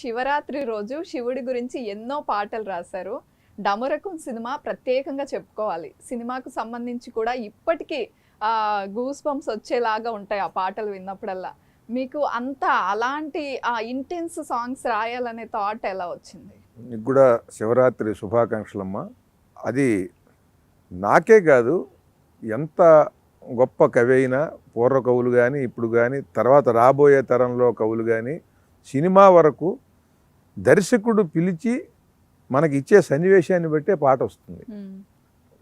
శివరాత్రి రోజు శివుడి గురించి ఎన్నో పాటలు రాశారు. డమరకం సినిమా ప్రత్యేకంగా చెప్పుకోవాలి. సినిమాకు సంబంధించి కూడా ఇప్పటికీ ఆ గూస్ బంప్స్ వచ్చేలాగా ఉంటాయి ఆ పాటలు విన్నప్పుడల్లా. మీకు అంత అలాంటి ఆ ఇంటెన్స్ సాంగ్స్ రాయాలనే థాట్ ఎలా వచ్చింది? నీకు కూడా శివరాత్రి శుభాకాంక్షలమ్మ. అది నాకే కాదు ఎంత గొప్ప కవి అయినా పూర్వ కవులు కానీ ఇప్పుడు కానీ తర్వాత రాబోయే తరంలో కవులు కానీ సినిమా వరకు దర్శకుడు పిలిచి మనకి ఇచ్చే సన్నివేశాన్ని బట్టే పాట వస్తుంది.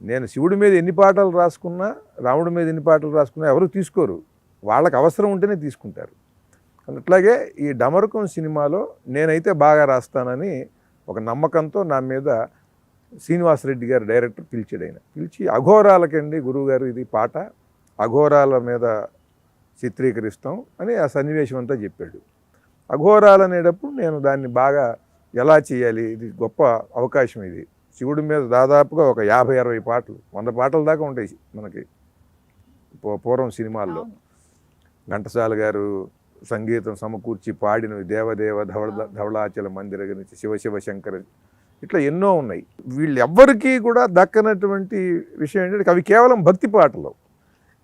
నేను శివుడి మీద ఎన్ని పాటలు రాసుకున్నా రాముడి మీద ఎన్ని పాటలు రాసుకున్నా ఎవరు తీసుకోరు. వాళ్ళకి అవసరం ఉంటేనే తీసుకుంటారు. అట్లాగే ఈ డమరుకం సినిమాలో నేనైతే బాగా రాస్తానని ఒక నమ్మకంతో నా మీద శ్రీనివాసరెడ్డి గారు డైరెక్టర్ పిలిచాడు ఆయన. పిలిచి అఘోరాలకండి గురువుగారు ఇది పాట. అఘోరాల మీద చిత్రీకరిస్తాం అని ఆ సన్నివేశం అంతా చెప్పాడు. అఘోరాలు అనేటప్పుడు నేను దాన్ని బాగా ఎలా చేయాలి ఇది గొప్ప అవకాశం ఇది శివుడి మీద దాదాపుగా ఒక యాభై అరవై పాటలు వంద పాటల దాకా ఉంటాయి మనకి పూర్వం సినిమాల్లో. ఘంటసాల గారు సంగీతం సమకూర్చి పాడినవి దేవదేవ ధవళ. ధవళాచల మందిర గురించి శివ శివ శంకర ఇట్లా ఎన్నో ఉన్నాయి వీళ్ళు ఎవ్వరికీ కూడా దక్కనటువంటి విషయం ఏంటంటే అవి కేవలం భక్తి పాటలు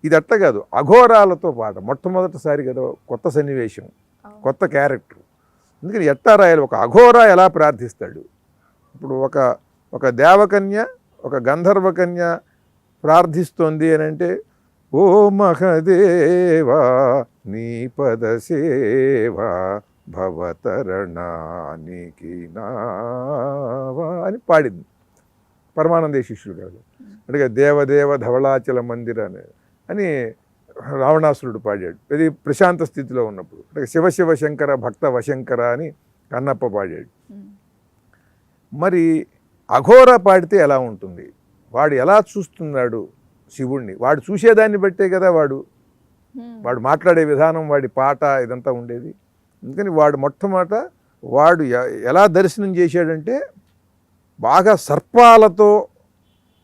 ఇది అట్ట కాదు అఘోరాలతో పాట మొట్టమొదటిసారి కదా కొత్త సన్నివేశం. కొత్త క్యారెక్టర్. అందుకని ఎట్టా రాయాలి ఒక అఘోర ఎలా ప్రార్థిస్తాడు? ఇప్పుడు ఒక ఒక దేవకన్య ఒక గంధర్వకన్య ప్రార్థిస్తోంది అని అంటే ఓ మహదేవా నీ పద సేవా భవతరణానికి నావా అని పాడింది. పరమానంద శిష్యుడు గారు. అంటే దేవదేవ ధవళాచల మందిర అని అని రావణాసురుడు పాడాడు. ఇది ప్రశాంత స్థితిలో ఉన్నప్పుడు. అంటే శివ శివ శంకర భక్త వశంకర అని కన్నప్ప పాడాడు. మరి అఘోర పాడితే ఎలా ఉంటుంది? వాడు ఎలా చూస్తున్నాడు శివుణ్ణి? వాడు చూసేదాన్ని బట్టే కదా వాడు. వాడు మాట్లాడే విధానం వాడి పాట ఇదంతా ఉండేది. అందుకని వాడు మొట్టమొదట వాడు ఎలా దర్శనం చేశాడంటే బాగా సర్పాలతో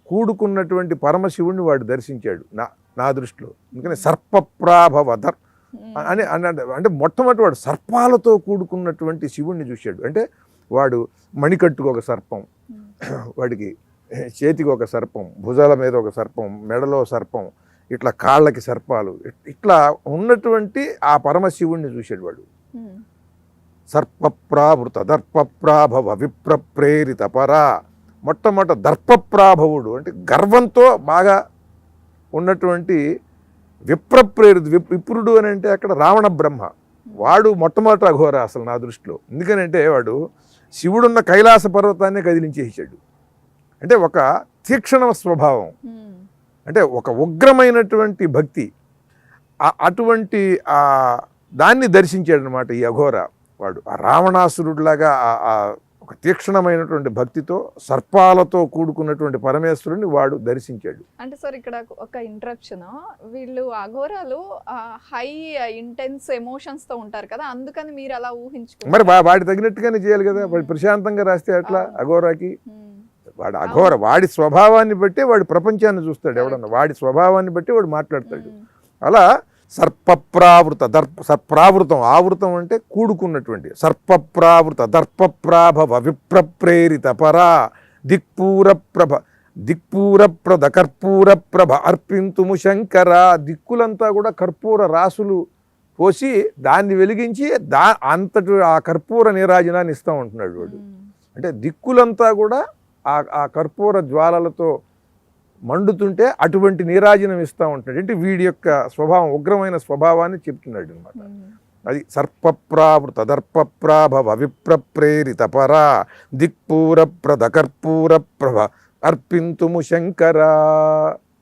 కూడుకున్నటువంటి పరమశివుణ్ణి వాడు దర్శించాడు. నా నా దృష్టిలో. అందుకని సర్పప్రాభవ దర్ ఉమ్, అని అని- అంటే మొట్టమొదటి వాడు సర్పాలతో కూడుకున్నటువంటి శివుణ్ణి చూశాడు. అంటే వాడు మణికట్టుకు ఒక సర్పం వాడికి చేతికి ఒక సర్పం భుజాల మీద ఒక సర్పం మెడలో సర్పం ఇట్లా కాళ్ళకి సర్పాలు ఇట్- ఇట్లా ఉన్నటువంటి ఆ పరమశివుణ్ణి చూశాడు వాడు. ఉమ్, సర్పప్రావృత దర్పప్రాభవ విప్రప్రేరిత పరా. మొట్టమొదట దర్పప్రాభవుడు అంటే గర్వంతో బాగా ఉన్నటువంటి విప్రప్రేరిత విప్- విప్రుడు అని అంటే అక్కడ రావణ బ్రహ్మ. వాడు మొట్టమొదట అఘోర అసలు నా దృష్టిలో. ఎందుకనంటే వాడు శివుడున్న కైలాస పర్వతాన్ని కదిలించేసాడు అంటే ఒక తీక్షణ స్వభావం. ఉమ్, అంటే ఒక ఉగ్రమైనటువంటి భక్తి. అటువంటి దాన్ని దర్శించాడు అనమాట ఈ అఘోర వాడు. ఆ రావణాసురుడిలాగా ఒక తీక్షణమైనటువంటి భక్తితో సర్పాలతో కూడుకున్నటువంటి పరమేశ్వరుని వాడు దర్శించాడు. అంటే సార్ ఇక్కడ ఒక ఇంటరప్షన్ వీళ్ళు అఘోరాలు హై ఇంటెన్స్ ఎమోషన్స్తో ఉంటారు కదా అందుకని మీరు అలా మరి ఊహించుకున్నారు వా- వాడి తగినట్టుగానే చేయాలి కదా వాడు ప్రశాంతంగా రాస్తే అట్లా అఘోరాకి? ఉమ్, వాడు అఘోర వాడి స్వభావాన్ని బట్టే వాడు ప్రపంచాన్ని చూస్తాడు ఎవడన్నా. వాడి స్వభావాన్ని బట్టి వాడు మాట్లాడతాడు. ఉమ్, అలా సర్పప్రావృత దర్ప సర్ప్రావృతం ఆవృతం అంటే కూడుకున్నటువంటి సర్పప్రావృత దర్పప్రాభవ విప్రప్రేరిత పరా దిక్పూర ప్రభ దిక్పూర ప్రద కర్పూర ప్రభ అర్పింతుము శంకర దిక్కులంతా కూడా కర్పూర రాసులు పోసి దాన్ని వెలిగించి దా అంతటి ఆ కర్పూర నీరాజనాన్ని ఇస్తూ ఉంటున్నాడు వాడు అంటే దిక్కులంతా కూడా ఆ ఆ కర్పూర జ్వాలలతో మండుతుంటే అటువంటి నీరాజనం ఇస్తూ ఉంటాడు. అంటే వీడి యొక్క స్వభావం ఉగ్రమైన స్వభావాన్ని చెప్తున్నాడు అనమాట అది సర్పప్రావృత దర్పప్రాభవ విప్రప్రేరిత పరా దిక్పూర ప్రద కర్పూర ప్రభ అర్పింతుము శంకర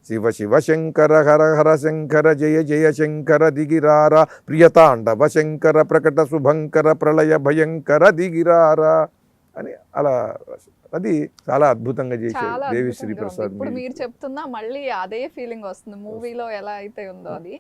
శివ శివ శంకర హర హర శంకర జయ జయ శంకర దిగిరార ప్రియతాండవ శంకర ప్రకట శుభంకర ప్రళయ భయంకర దిగిరారా. అని అలా అది చాలా అద్భుతంగా చాలా దేవి ఉంది. శ్రీప్రసాద్ ఇప్పుడు. మీరు చెప్తున్నా మళ్ళీ అదే ఫీలింగ్ వస్తుంది మూవీలో ఎలా అయితే ఉందో అది